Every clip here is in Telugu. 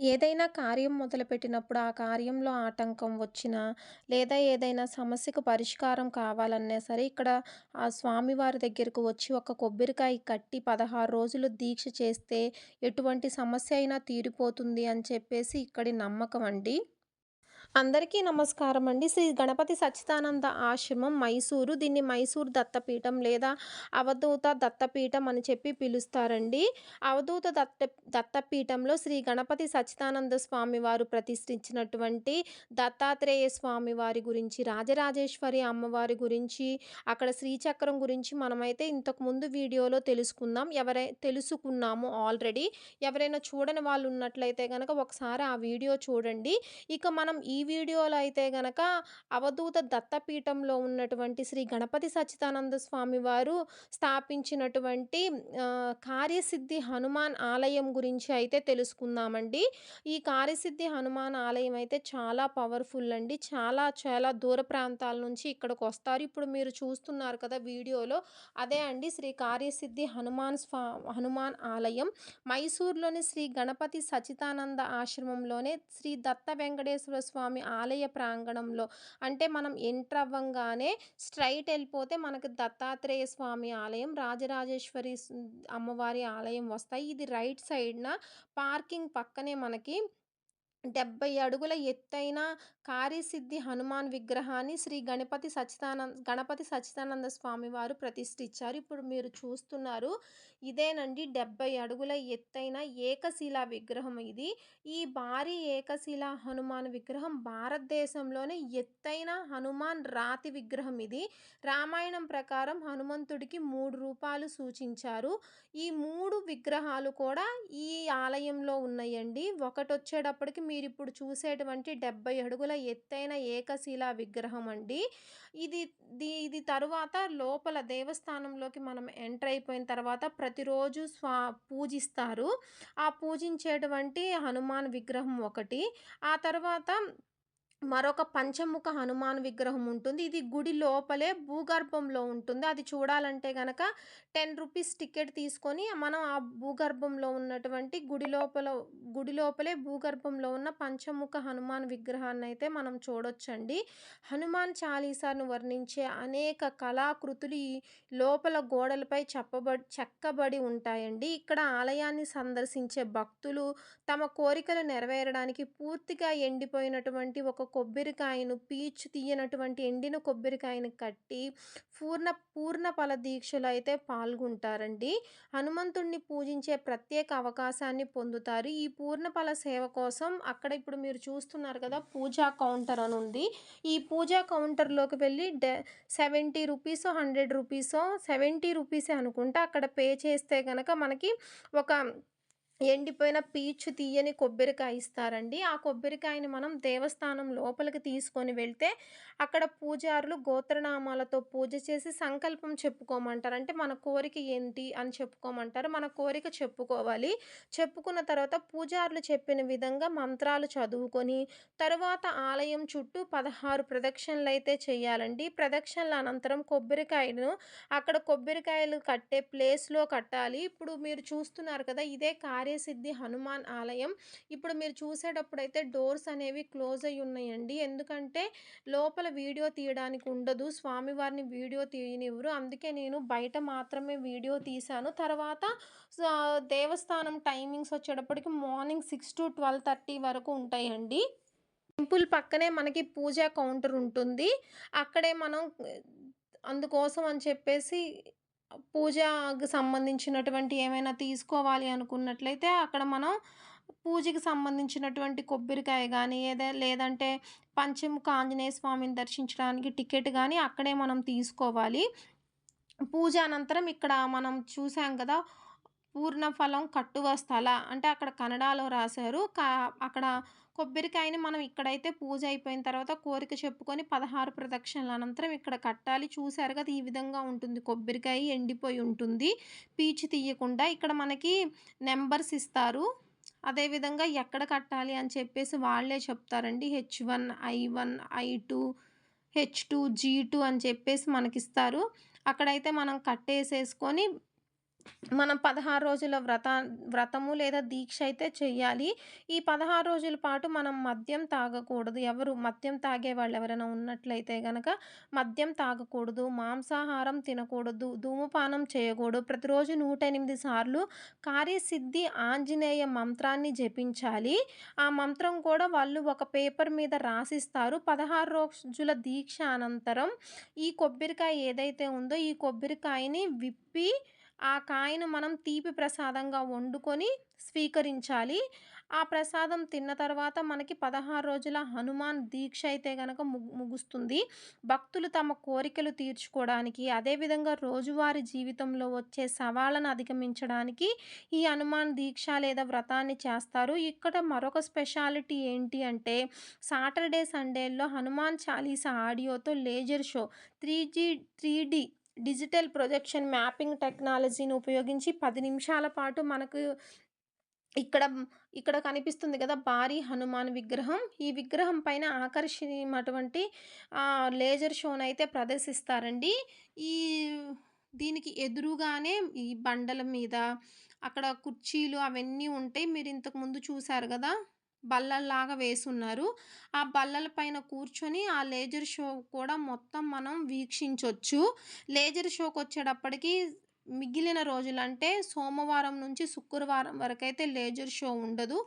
ఏదైనా కార్యం మొదలుపెట్టినప్పుడు ఆ కార్యంలో ఆటంకం వచ్చినా, లేదా ఏదైనా సమస్యకు పరిష్కారం కావాలన్నా సరే, ఇక్కడ ఆ స్వామివారి దగ్గరకు వచ్చి ఒక కొబ్బరికాయ కట్టి 16 రోజులు దీక్ష చేస్తే ఎటువంటి సమస్య అయినా తీరిపోతుంది అని చెప్పేసి ఇక్కడి నమ్మకం అండి. అందరికీ నమస్కారం అండి. శ్రీ గణపతి సచ్చిదానంద ఆశ్రమం మైసూరు. దీన్ని మైసూరు దత్తపీఠం లేదా అవధూత దత్తపీఠం అని చెప్పి పిలుస్తారండి. అవధూత దత్త దత్తపీఠంలో శ్రీ గణపతి సచ్చిదానంద స్వామి వారు ప్రతిష్ఠించినటువంటి దత్తాత్రేయ స్వామి వారి గురించి, రాజరాజేశ్వరి అమ్మవారి గురించి, అక్కడ శ్రీచక్రం గురించి మనమైతే ఇంతకుముందు వీడియోలో తెలుసుకుందాం. ఎవరై తెలుసుకున్నాము ఆల్రెడీ. ఎవరైనా చూడని వాళ్ళు ఉన్నట్లయితే కనుక ఒకసారి ఆ వీడియో చూడండి. ఇక మనం ఈ వీడియోలో అయితే గనక అవధూత దత్తపీఠంలో ఉన్నటువంటి శ్రీ గణపతి సచ్చిదానంద స్వామి వారు స్థాపించినటువంటి కార్యసిద్ధి హనుమాన్ ఆలయం గురించి అయితే తెలుసుకుందామండి. ఈ కార్యసిద్ధి హనుమాన్ ఆలయం అయితే చాలా పవర్‌ఫుల్ అండి. చాలా చాలా దూర ప్రాంతాల నుంచి ఇక్కడికి వస్తారు ఇప్పుడు మీరు చూస్తున్నారు కదా వీడియోలో అదే అండి శ్రీ కార్యసిద్ధి హనుమాన్ స్వా హనుమాన్ ఆలయం. మైసూర్లోని శ్రీ గణపతి సచితానంద ఆశ్రమంలోనే శ్రీ దత్త వెంకటేశ్వర స్వామి ఆలయ ప్రాంగణంలో అంటే మనం ఎంటర్ అవ్వంగానే స్ట్రైట్ వెళ్ళిపోతే మనకు దత్తాత్రేయ స్వామి ఆలయం, రాజరాజేశ్వరి అమ్మవారి ఆలయం వస్తాయి. ఇది రైట్ సైడ్‌న పార్కింగ్ పక్కనే మనకి 70 అడుగుల ఎత్తైన కారిసిద్ధి హనుమాన్ విగ్రహాన్ని శ్రీ గణపతి సచ్చిదానంద్ గణపతి సచ్చిదానంద స్వామి వారు ప్రతిష్ఠించారు. ఇప్పుడు మీరు చూస్తున్నారు. ఇదేనండి 70 అడుగుల ఎత్తైన ఏకశిలా విగ్రహం ఇది. ఈ భారీ ఏకశిలా హనుమాన్ విగ్రహం భారతదేశంలోనే ఎత్తైన హనుమాన్ రాతి విగ్రహం ఇది. రామాయణం ప్రకారం హనుమంతుడికి మూడు రూపాలు సూచించారు. ఈ మూడు విగ్రహాలు కూడా ఈ ఆలయంలో ఉన్నాయండి. ఒకటొచ్చేటప్పటికి మీరిప్పుడు చూసేటువంటి 70 అడుగుల ఎత్తైన ఏకశిలా విగ్రహం అండి. ఇది ఇది తరువాత లోపల దేవస్థానంలోకి మనం ఎంటర్ అయిపోయిన తర్వాత ప్రతిరోజు స్వా పూజిస్తారు. ఆ పూజించేటువంటి హనుమాన్ విగ్రహం ఒకటి. ఆ తర్వాత మరొక పంచముఖ హనుమాన్ విగ్రహం ఉంటుంది. ఇది గుడి లోపలే భూగర్భంలో ఉంటుంది. అది చూడాలంటే గనక 10 రూపీస్ టికెట్ తీసుకొని మనం ఆ భూగర్భంలో ఉన్నటువంటి గుడి లోపల గుడి లోపలే భూగర్భంలో ఉన్న పంచముఖ హనుమాన్ విగ్రహాన్ని అయితే మనం చూడొచ్చండి. హనుమాన్ చాలీసాను వర్ణించే అనేక కళాకృతులు ఈ లోపల గోడలపై చెప్పబడి చెక్కబడి ఉంటాయండి. ఇక్కడ ఆలయాన్ని సందర్శించే భక్తులు తమ కోరికలు నెరవేరడానికి పూర్తిగా ఎండిపోయినటువంటి ఒక కొబ్బరికాయను పీచు తీయనటువంటి ఎండిన కొబ్బరికాయను కట్టి పూర్ణ పూర్ణ ఫల దీక్షలు అయితే పాల్గొంటారండి. హనుమంతుడిని పూజించే ప్రత్యేక అవకాశాన్ని పొందుతారు. ఈ పూర్ణఫల సేవ కోసం అక్కడ ఇప్పుడు మీరు చూస్తున్నారు కదా! పూజా కౌంటర్ అని ఉంది. ఈ పూజా కౌంటర్‌లోకి వెళ్ళి డె 70 రూపీసో, 100 రూపీసో 70 రూపీసే అనుకుంటా అక్కడ పే చేస్తే కనుక మనకి ఒక ఎండిపోయిన పీచు తీయని కొబ్బరికాయ ఇస్తారండి. ఆ కొబ్బరికాయని మనం దేవస్థానం లోపలికి తీసుకొని వెళ్తే అక్కడ పూజారులు గోత్రనామాలతో పూజ చేసి సంకల్పం చెప్పుకోమంటారు. అంటే మన కోరిక ఏంటి అని చెప్పుకోమంటారు. మన కోరిక చెప్పుకోవాలి. చెప్పుకున్న తర్వాత పూజారులు చెప్పిన విధంగా మంత్రాలు చదువుకొని తరువాత ఆలయం చుట్టూ పదహారు ప్రదక్షిణలు అయితే చేయాలండి. ప్రదక్షిణల అనంతరం కొబ్బరికాయను అక్కడ కొబ్బరికాయలు కట్టే ప్లేస్‌లో కట్టాలి. ఇప్పుడు మీరు చూస్తున్నారు కదా! ఇదే కార్యసిద్ధి హనుమాన్ ఆలయం. ఇప్పుడు మీరు చూసేటప్పుడైతే డోర్స్ అనేవి క్లోజ్ అయి ఉన్నాయండి. ఎందుకంటే లోపల వీడియో తీయడానికి ఉండదు. స్వామివారిని వీడియో తీయనివ్వరు. అందుకే నేను బయట మాత్రమే వీడియో తీశాను. తర్వాత దేవస్థానం టైమింగ్స్ వచ్చేటప్పటికి మార్నింగ్ 6-12:30 వరకు ఉంటాయండి. టెంపుల్ పక్కనే మనకి పూజా కౌంటర్ ఉంటుంది. అక్కడే మనం అందుకోసం అని చెప్పేసి పూజకు సంబంధించినటువంటి ఏమైనా తీసుకోవాలి అనుకున్నట్లయితే అక్కడ మనం పూజకి సంబంధించినటువంటి కొబ్బరికాయ కానీ ఏదే లేదంటే పంచముఖ ఆంజనేయ స్వామిని దర్శించడానికి టికెట్ కానీ అక్కడే మనం తీసుకోవాలి. పూజ అనంతరం ఇక్కడ మనం చూసాం కదా! పూర్ణఫలం కట్టువ స్థల అంటే అక్కడ కన్నడలో రాశారు. కా అక్కడ కొబ్బరికాయని మనం ఇక్కడైతే పూజ అయిపోయిన తర్వాత కోరిక చెప్పుకొని 16 ప్రదక్షిణల అనంతరం ఇక్కడ కట్టాలి. చూసారు కదా! ఈ విధంగా ఉంటుంది కొబ్బరికాయ ఎండిపోయి ఉంటుంది. పీచు తీయకుండా. ఇక్కడ మనకి నెంబర్స్ ఇస్తారు. అదేవిధంగా ఎక్కడ కట్టాలి అని చెప్పేసి వాళ్ళే చెప్తారండి. హెచ్1, ఐ1, ఐ2, హెచ్2, జీ2 అని చెప్పేసి మనకిస్తారు. అక్కడైతే మనం కట్టేసేసుకొని మనం 16 రోజుల వ్రత వ్రతము లేదా దీక్ష అయితే చెయ్యాలి. ఈ 16 రోజుల పాటు మనం మద్యం తాగకూడదు. ఎవరు మద్యం తాగే వాళ్ళు ఎవరైనా ఉన్నట్లయితే గనక మద్యం తాగకూడదు. మాంసాహారం తినకూడదు. ధూమపానం చేయకూడదు. ప్రతిరోజు 108 సార్లు కార్యసిద్ధి ఆంజనేయ మంత్రాన్ని జపించాలి. ఆ మంత్రం కూడా వాళ్ళు ఒక పేపర్ మీద రాసిస్తారు. 16 రోజుల దీక్ష అనంతరం ఈ కొబ్బరికాయ ఏదైతే ఉందో ఈ కొబ్బరికాయని విప్పి ఆ కాయను మనం తీపి ప్రసాదంగా వండుకొని స్వీకరించాలి. ఆ ప్రసాదం తిన్న తర్వాత మనకి 16 రోజుల హనుమాన్ దీక్ష అయితే గనక ముగుస్తుంది. భక్తులు తమ కోరికలు తీర్చుకోవడానికి, అదేవిధంగా రోజువారి జీవితంలో వచ్చే సవాళ్ళను అధిగమించడానికి ఈ హనుమాన్ దీక్ష లేదా వ్రతాన్ని చేస్తారు. ఇక్కడ మరొక స్పెషాలిటీ ఏంటి అంటే సాటర్‌డే, సండేల్లో Hanuman Chalisa ఆడియోతో laser show, three G three D digital projection mapping టెక్నాలజీని ఉపయోగించి పది నిమిషాల పాటు మనకు ఇక్కడ ఇక్కడ కనిపిస్తుంది కదా! భారీ హనుమాన్ విగ్రహం. ఈ విగ్రహం పైన ఆకర్షణీయమైనటువంటి లేజర్ లేజర్ అయితే ప్రదర్శిస్తారండి. ఈ దీనికి ఎదురుగానే ఈ బండల మీద అక్కడ కుర్చీలు అవన్నీ ఉంటాయి. మీరు ఇంతకు ముందు చూసారు కదా బల్లల్లాగా వేసున్నారు. ఆ బల్లల పైన కూర్చొని ఆ లేజర్ షో కూడా మొత్తం మనం వీక్షించవచ్చు లేజర్ షోకొచ్చేటప్పటికి మిగిలిన రోజులంటే సోమవారం నుంచి శుక్రవారం వరకైతే లేజర్ షో ఉండదు.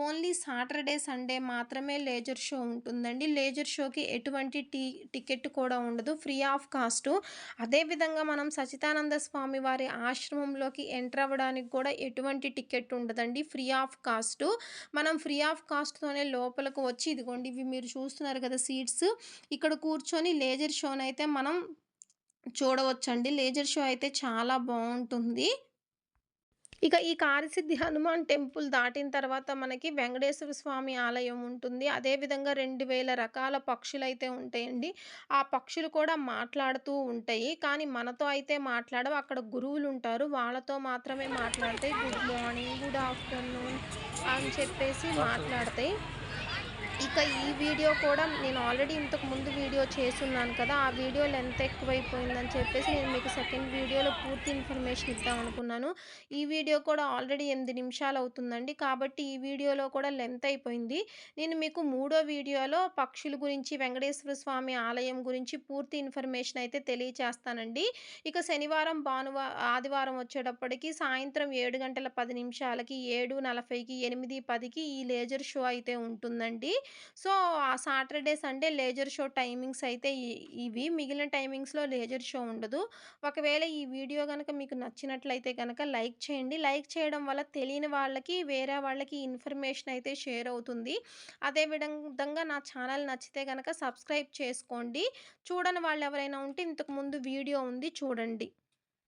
ఓన్లీ సాటర్‌డే, సండే మాత్రమే లేజర్ షో ఉంటుందండి. లేజర్ షోకి ఎటువంటి టీ టికెట్ కూడా ఉండదు. Free of cost. అదేవిధంగా మనం సచితానంద స్వామి వారి ఆశ్రమంలోకి ఎంటర్ అవ్వడానికి కూడా ఎటువంటి టికెట్ ఉండదండి. Free of cost. మనం ఫ్రీ ఆఫ్ కాస్ట్‌తోనే లోపలకు వచ్చి ఇదిగోండి ఇవి మీరు చూస్తున్నారు కదా సీట్స్. ఇక్కడ కూర్చొని లేజర్ షోనైతే మనం చూడవచ్చండి. లేజర్ షో అయితే చాలా బావుంటుంది. ఇక ఈ కార్యసిద్ధి హనుమాన్ టెంపుల్ దాటిన తర్వాత మనకి వెంకటేశ్వర స్వామి ఆలయం ఉంటుంది. అదేవిధంగా 2000 రకాల పక్షులైతే ఉంటాయండి. ఆ పక్షులు కూడా మాట్లాడుతూ ఉంటాయి. కానీ మనతో అయితే మాట్లాడవు. అక్కడ గురువులుంటారు. వాళ్ళతో మాత్రమే మాట్లాడతాయి. గుడ్ మార్నింగ్, గుడ్ ఆఫ్టర్‌నూన్ అని చెప్పేసి మాట్లాడతాయి. ఇక ఈ వీడియో కూడా నేను ఆల్రెడీ ఇంతకు ముందు వీడియో చేస్తున్నాను కదా! ఆ వీడియో లెంత్ ఎక్కువైపోయిందని చెప్పేసి నేను మీకు సెకండ్ వీడియోలో పూర్తి ఇన్ఫర్మేషన్ ఇద్దామనుకున్నాను. ఈ వీడియో కూడా ఆల్రెడీ ఎనిమిది నిమిషాలు అవుతుందండి. కాబట్టి ఈ వీడియోలో కూడా లెంత్ అయిపోయింది. నేను మీకు మూడో వీడియోలో పక్షుల గురించి, వెంకటేశ్వర స్వామి ఆలయం గురించి పూర్తి ఇన్ఫర్మేషన్ అయితే తెలియచేస్తానండి. ఇక శనివారం, భానువా ఆదివారం వచ్చేటప్పటికి సాయంత్రం ఏడు గంటల పది నిమిషాలకి, 7:40కి, 8:10కి ఈ లేజర్ షో అయితే ఉంటుందండి. సో, ఆ Saturday, Sunday laser show timings అయితే ఇవి. మిగిలిన టైమింగ్స్‌లో లేజర్ షో ఉండదు. ఒకవేళ ఈ వీడియో కనుక మీకు నచ్చినట్లయితే కనుక లైక్ చేయండి. లైక్ చేయడం వల్ల తెలియని వాళ్ళకి, వేరే వాళ్ళకి ఇన్ఫర్మేషన్ అయితే షేర్ అవుతుంది. అదే విధంగా నా ఛానల్ నచ్చితే కనుక సబ్స్క్రైబ్ చేసుకోండి. చూడని వాళ్ళు ఎవరైనా ఉంటే ఇంతకు ముందు వీడియో ఉంది చూడండి.